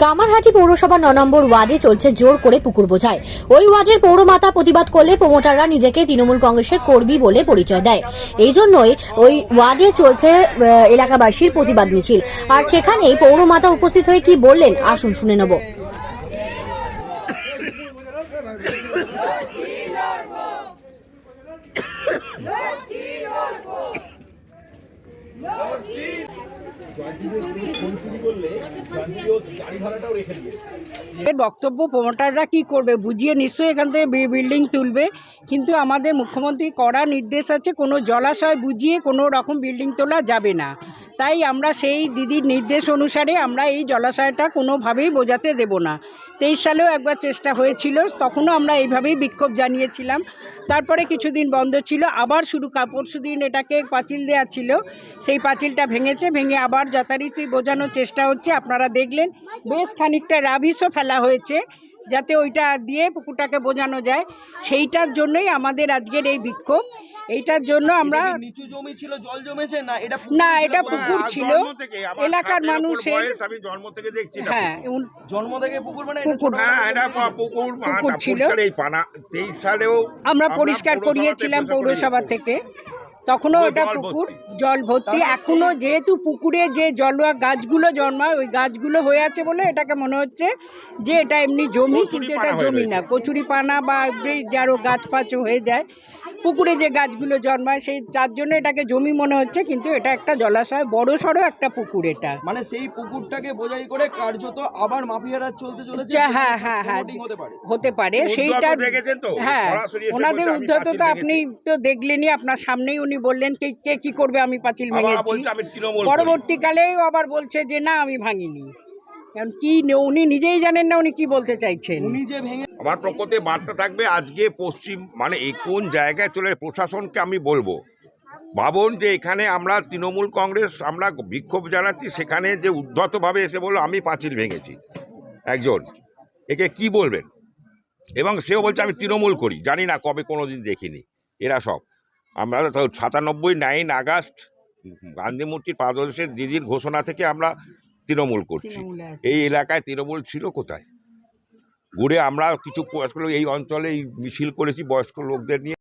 কামারহাটি পৌরসভা ন নম্বর ওয়ার্ডে চলছে জোর করে পুকুর বোঝায় ওই ওয়ার্ডের পৌরমাতা প্রতিবাদ করলে প্রমোটাররা নিজেকে তৃণমূল কংগ্রেসের কর্মী বলে পরিচয় দেয় এই জন্যই ওই ওয়ার্ডে চলছে এলাকাবাসীর প্রতিবাদ মিছিল আর সেখানেই পৌরমাতা উপস্থিত হয়ে কি বললেন আসুন শুনে নেব বক্তব্য প্রমোটাররা কি করবে? বুঝিয়ে নিশ্চয়ই এখান থেকে বিল্ডিং তুলবে। কিন্তু আমাদের মুখ্যমন্ত্রী কড়া নির্দেশ আছে, কোনো জলাশয় বুঝিয়ে কোনো রকম বিল্ডিং তোলা যাবে না। তাই আমরা সেই দিদির নির্দেশ অনুসারে আমরা এই জলাশয়টা কোনোভাবেই বোঝাতে দেব না। তেইশ সালেও একবার চেষ্টা হয়েছিল, তখনও আমরা এইভাবেই বিক্ষোভ জানিয়েছিলাম। তারপরে কিছুদিন বন্ধ ছিল, আবার শুরু পরশু দিন এটাকে পাঁচিল দেওয়া ছিল। সেই পাঁচিলটা ভেঙেছে, ভেঙে আবার যথারীতি বোঝানোর চেষ্টা হচ্ছে, আপনারা দেখলেন। বেশ খানিকটা রাবিশও ফেলা হয়েছে, যাতে ওইটা দিয়ে পুকুরটাকে বোঝানো যায়। সেইটার জন্যই আমাদের আজকের এই বিক্ষোভ। এইটার জন্য আমরা নিচু জমি ছিল জল জমেছে না এটা না এটা পুকুর ছিল? এলাকার মানুষের আমি জন্ম থেকে দেখছি হ্যাঁ জন্ম থেকে পুকুর মানে পুকুর। এটা হ্যাঁ এটা পুকুর পুকুর ছিল। এই পানা তেইশ সালেও আমরা পরিষ্কার করিয়েছিলাম পৌরসভা থেকে তখনও ওটা পুকুর জল ভর্তি। এখনও যেহেতু পুকুরে যে জলুয়া গাছগুলো জন্মায় ওই গাছগুলো হয়ে আছে বলে এটাকে মনে হচ্ছে যে এটা এমনি জমি কিন্তু এটা জমি না। কচুরি পানা বা যারও গাছ ফাছ হয়ে যায়। পুকুরে যে গাছগুলো জন্মায় সেই তার জন্য এটাকে জমি মনে হচ্ছে কিন্তু এটা একটা জলাশয় বড় সড়ো একটা পুকুর এটা। মানে সেই পুকুরটাকে বোঝাই করে কার্যত আবার মাফিয়ারা চলতে চলেছে হ্যাঁ হ্যাঁ হ্যাঁ হতে পারে। সেইটা হ্যাঁ ওনাদের উদ্ধত তো আপনি তো দেখলেনই আপনার সামনেই উনি বললেন কে কে কি করবে আমি পাঁচিল ভেঙেছি। পরবর্তীকালেও আবার বলছে যে না আমি ভাঙিনি। কারণ কি উনি নিজেই জানেন না উনি কি বলতে চাইছেন। উনি যে ভেঙে আমার পক্ষতে বার্তা থাকবে আজকে পশ্চিম মানে এই কোন জায়গায় চলে প্রশাসনকে আমি বলব। ভাবুন যে এখানে আমরা তৃণমূল কংগ্রেস আমরা বিক্ষোভ জানাচ্ছি সেখানে যে উদ্ধতভাবে এসে বলল আমি পাঁচিল ভেঙেছি। একজন। একে কি বলবেন? এবং সেও বলছে আমি তৃণমূল করি। জানি না কবে কোনো দিন দেখিনি। এরা সব। আমরা তো সাতানব্বই নাইন আগস্ট গান্ধী মূর্তির পাদদেশের দিদির ঘোষণা থেকে আমরা তৃণমূল করছি। এই এলাকায় তৃণমূল ছিল কোথায়? ঘুরে আমরা কিছু বয়স্ক এই অঞ্চলে এই মিছিল করেছি বয়স্ক লোকদের নিয়ে।